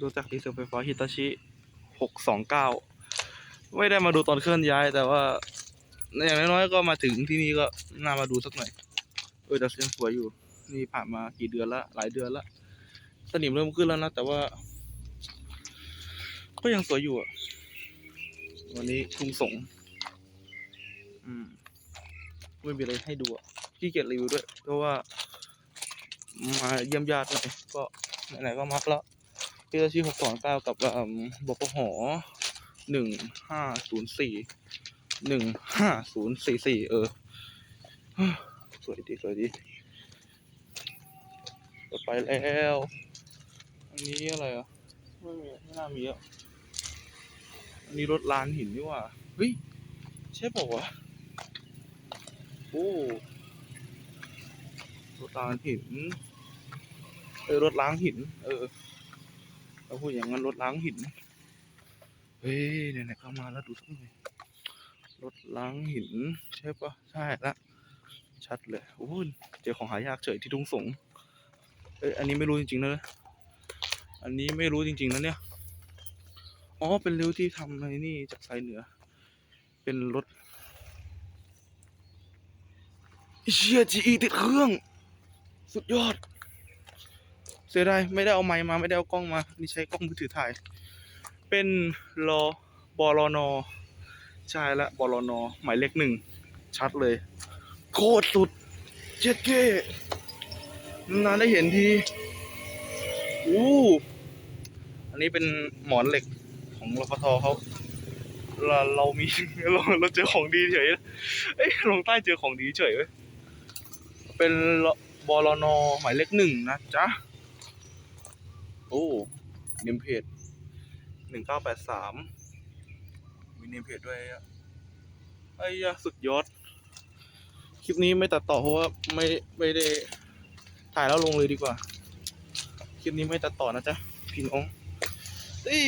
ดูจากดีเซลไฟฟ้าฮิตาชิหกสองเก้าไม่ได้มาดูตอนเคลื่อนย้าย แต่ว่าอย่างน้อยๆก็มาถึงที่นี่ก็น่ามาดูสักหน่อย เออแต่ยังสวยอยู่ นี่ผ่านมากี่เดือนละ หลายเดือนละ สนิมเริ่มขึ้นแล้วนะ แต่ว่า ก็ยังสวยอยู่อะ วันนี้ทุ่งสง อืม ไม่มีอะไรให้ดูอะขี้เกียจรีวิวด้วย เพราะว่า มาเยี่ยมญาติหน่อยก็ไหนๆก็มักแล้ว พี่ตาชีหกสองเก้ากับบกหหนึ่งห้าศูนย์สี่หนึ่งห้าศูนย์สี่สี่เออ สวยดีสวยดีจะไปแล้ว อันนี้อะไรอะ ไม่มีไม่น่ามีอะ อันนี้รถล้านหินนี่ว่า เฮ้ย ใช่ป่าวะ โอ้รถล้างหิน เออ รถล้างหิน เออ เราพูดอย่างนั้นรถล้างหิน เฮ้ยไหนๆเข้ามาแล้วดูสักหน่อยรถล้างหิน ใช่ปะใช่ละ ชัดเลยโอ้โหเจอของหายากเฉยที่ทุ่งสงเอ้ยอันนี้ไม่รู้จริงๆนะอันนี้ไม่รู้จริงๆนะเนี่ย อ๋อ เป็นริ้วที่ทำในนี่จากสายเหนือ เป็นรถเชียจีติดเครื่อง สุดยอด เสียดายไม่ได้เอาไมค์มาไม่ได้เอากล้องมา นี่ใช้กล้องมือถือถ่าย เป็นรอบอลนอใช่ละบอลนอหมายเลขหนึ่ง ชัดเลย โคตรสุด เจ็ดเก้นานได้เห็นทีอู้อันนี้เป็นหมอนเหล็กของรฟทเขาเราเรามีเราเราเจอของดีเฉยเอ้ยลงใต้เจอของดีเฉยเว้ยเป็นบอลนอหมายเลขหนึ่งนะจ๊ะ โอ้เนมเพจหนึ่งเก้าแปดสามมีเนมเพจด้วยอะไอ้ยะสุดยอด คลิปนี้ไม่ตัดต่อเพราะว่าไม่ไม่ได้ถ่ายแล้วลงเลยดีกว่า คลิปนี้ไม่ตัดต่อนะจ๊ะพี่น้องเอ้ย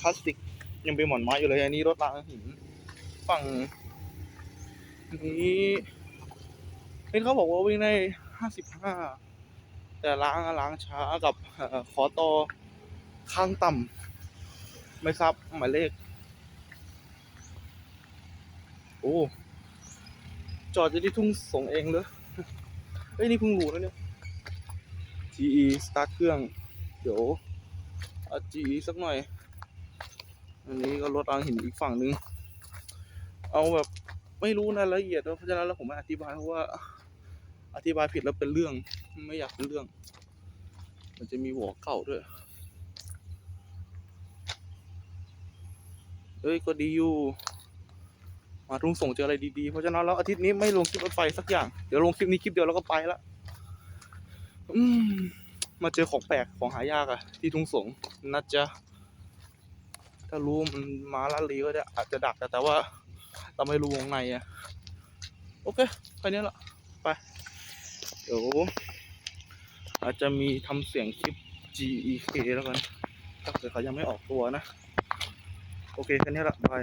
คลาสสิกยังเป็นหมอนไม้อยู่เลย อันนี้รถรางหิน ฝั่งนี้เห็นเขาบอกว่าวิ่งได้ห้าสิบห้า แต่ล้างล้างช้ากับขอต่อข้างต่ำไม่ทราบหมายเลข โอ้จอดอยู่ที่ทุ่งส่งเองเลยเอ้ยนี่เพิ่งรู้นะเนี่ย GE สตาร์ทเครื่อง เดี๋ยวเอา GE สักหน่อย อันนี้ก็รถรางหินอีกฝั่งนึง เอาแบบไม่รู้รายละเอียดเพราะฉะนั้นแล้วผมไม่อธิบายเพราะว่า ธิบายผิดแล้วเป็นเรื่อง ไม่อยากเป็นเรื่อง มันจะมีหัวเก่าด้วย เอ้ยก็ดีอยู่ มาทุ่งส่งเจออะไรดีๆ เพราะฉะนั้นแล้วอาทิตย์นี้ไม่ลงคลิปรถไฟสักอย่าง เดี๋ยวลงคลิปนี้คลิปเดียวแล้วก็ไปละอืมมาเจอของแปลกของหายากอะที่ทุ่งสงนะจ๊ะถ้ารู้มันมาลาดลีก็จะอาจจะดักแต่ว่า เราไม่รู้วงในอะโอเคแค่นี้ละไป เดี๋ยวอาจจะมีทำเสียงคลิป GEK แล้วกันถ้าเกิดเขายังไม่ออกตัวนะ โอเค แค่นี้ละบาย